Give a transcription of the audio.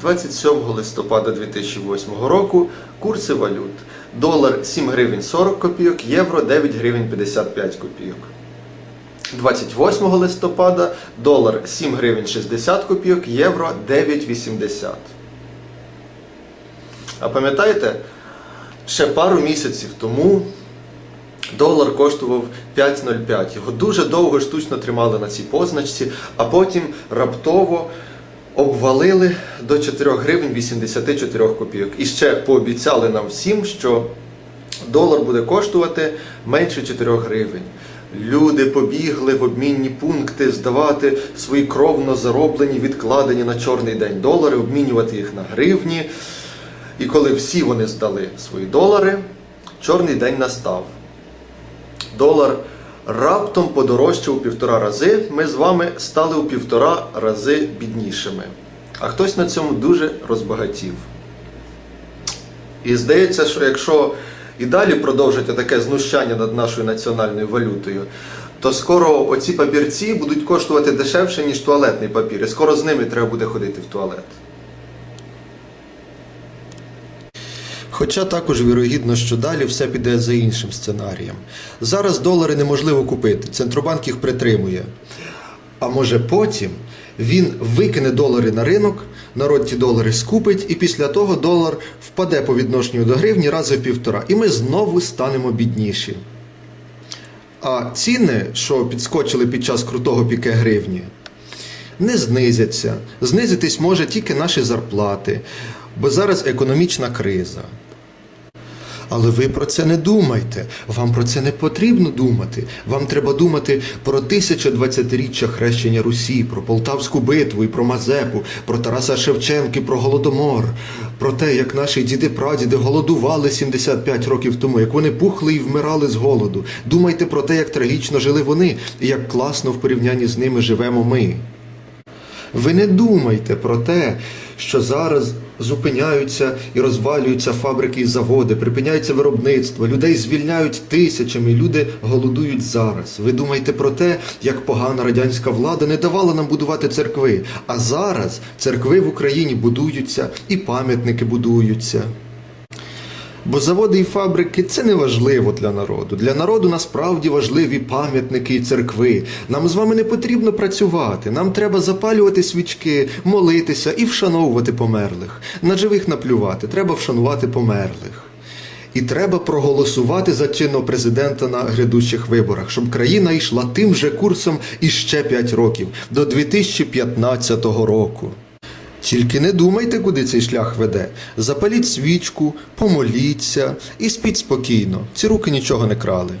27 листопада 2008 року курси валют. Долар 7 гривень 40 копійок, євро 9 гривень 55 копійок. 28 листопада долар 7 гривень 60 копійок, євро 9,80. А пам'ятаєте, ще пару місяців тому долар коштував 5,05. Його дуже довго штучно тримали на цій позначці, а потім раптово обвалили до 4 гривень 84 копійок. І ще пообіцяли нам всім, що долар буде коштувати менше 4 гривень. Люди побігли в обмінні пункти здавати свої кровно зароблені, відкладені на чорний день долари, обмінювати їх на гривні. І коли всі вони здали свої долари, чорний день настав. Долар раптом подорожчав у півтора рази. Ми з вами стали у півтора рази біднішими. А хтось на цьому дуже розбагатів. І здається, що якщо і далі продовжить таке знущання над нашою національною валютою, то скоро оці папірці будуть коштувати дешевше, ніж туалетний папір. І скоро з ними треба буде ходити в туалет. Хоча також вірогідно, що далі все піде за іншим сценарієм. Зараз долари неможливо купити, Центробанк їх притримує. А може потім він викине долари на ринок, народ ті долари скупить, і після того долар впаде по відношенню до гривні рази в півтора. І ми знову станемо бідніші. А ціни, що підскочили під час крутого піке гривні, не знизяться. Знизитись може тільки наші зарплати, бо зараз економічна криза. Але ви про це не думайте. Вам про це не потрібно думати. Вам треба думати про 1020-річчя хрещення Русі, про Полтавську битву і про Мазепу, про Тараса Шевченки, про Голодомор, про те, як наші діди-прадіди голодували 75 років тому, як вони пухли і вмирали з голоду. Думайте про те, як трагічно жили вони, і як класно в порівнянні з ними живемо ми. Ви не думайте про те, що зараз зупиняються і розвалюються фабрики і заводи, припиняється виробництво, людей звільняють тисячами, люди голодують зараз. Ви думайте про те, як погана радянська влада не давала нам будувати церкви. А зараз церкви в Україні будуються і пам'ятники будуються. Бо заводи і фабрики це не важливо для народу. Для народу насправді важливі пам'ятники і церкви. Нам з вами не потрібно працювати. Нам треба запалювати свічки, молитися і вшановувати померлих. На живих наплювати, треба вшанувати померлих. І треба проголосувати за чинного президента на грядущих виборах, щоб країна йшла тим же курсом іще 5 років до 2015 року. Тільки не думайте, куди цей шлях веде. Запаліть свічку, помоліться і спіть спокійно. Ці руки нічого не крали.